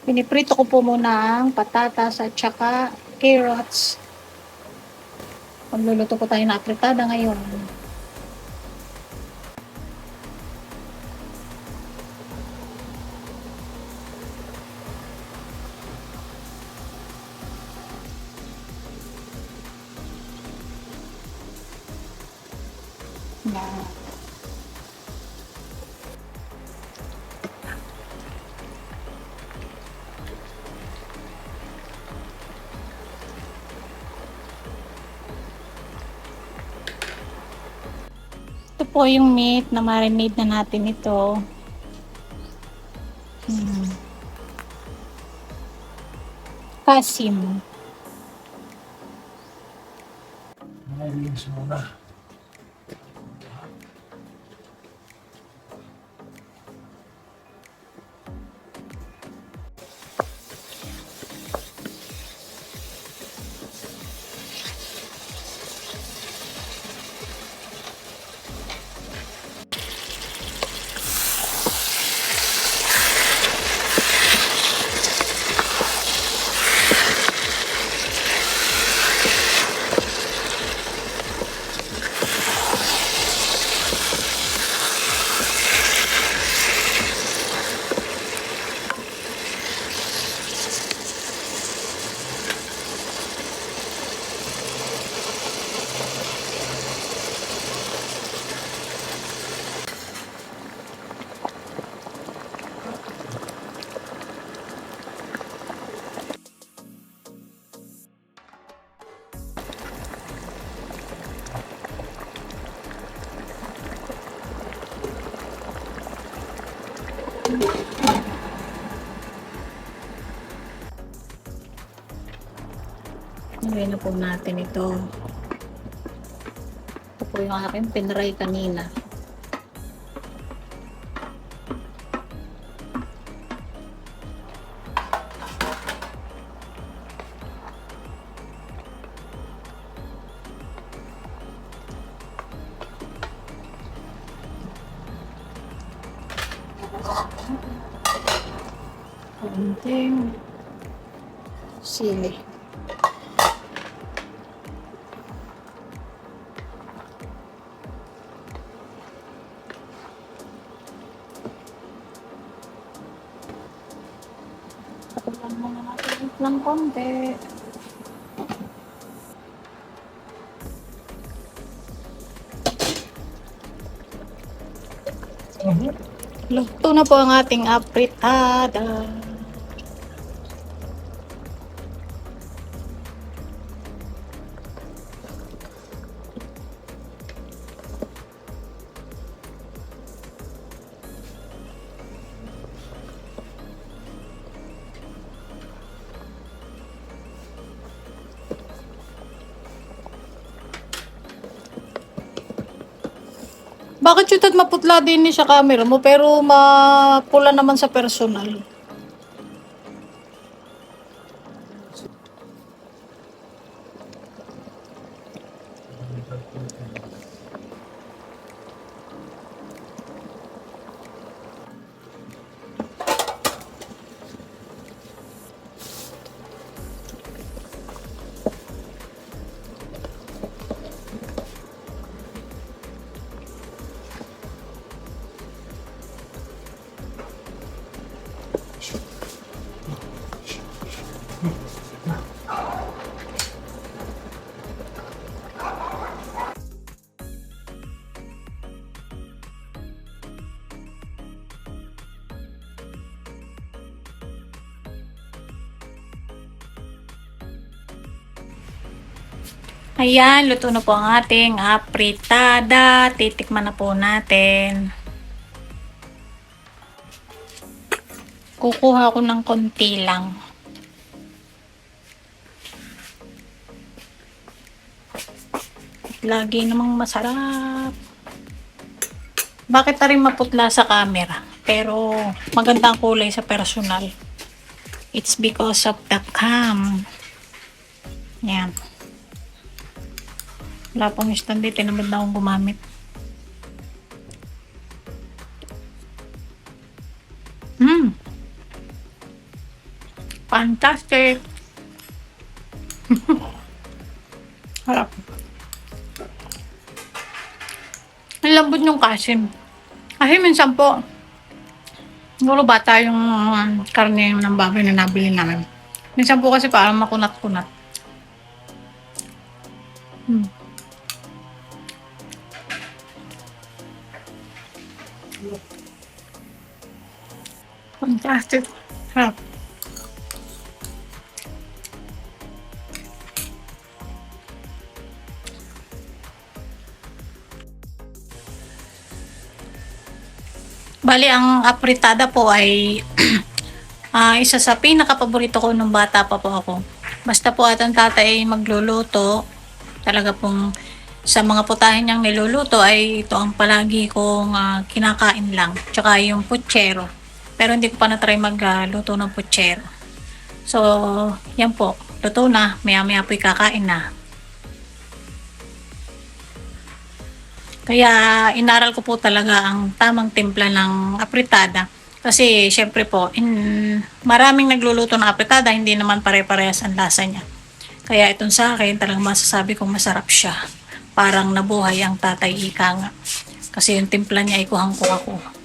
Piniprito ko po muna ang patatas at saka carrots. Magluluto po tayo na apritada ngayon. Yan. Po yung meat na marinade na natin ito. Hmm. Kasim. Nailis muna. Lagay na po natin ito. Ito po yung aking pinray kanina. Konting sili. Patulan muna natin ng konti. Luto na po ang ating apritada. Bakit yung tad maputla din ni sa camera mo pero mapula naman sa personal? Ayan, luto na po ang ating apritada. Titikman na po natin. Kukuha ko ng konti lang. Lagi namang masarap. Bakit na rin maputla sa camera? Pero maganda ang kulay sa personal. It's because of the cam. Yan. Wala pang stand dito. Tinamad na akong gumamit. Hmm. Fantastic! Harap. Ang lambot yung kasim. Kasi minsan po, siguro bata yung karne ng baboy na nabili namin. Minsan po kasi parang makunat-kunat. Hmm. Fantastic. Harap. Bali, ang apritada po ay ah, isa sa pinaka-paborito ko nung bata pa po ako. Basta po at ang tatay ay magluluto, talaga pong sa mga putahe niyang niluluto ay ito ang palagi kong ah, kinakain lang. Tsaka yung putsero. Pero hindi ko pa na-try magluto ng putsero. So, yan po. Luto na. Maya-maya po'y kakain na. Kaya inaral ko po talaga ang tamang timpla ng apritada. Kasi syempre po, in, maraming nagluluto ng apritada, hindi naman pare-parehas ang lasa niya. Kaya itong sa akin, talagang masasabi kong masarap siya. Parang nabuhay ang tatay ika nga. Kasi yung timpla niya ay kuhang ko.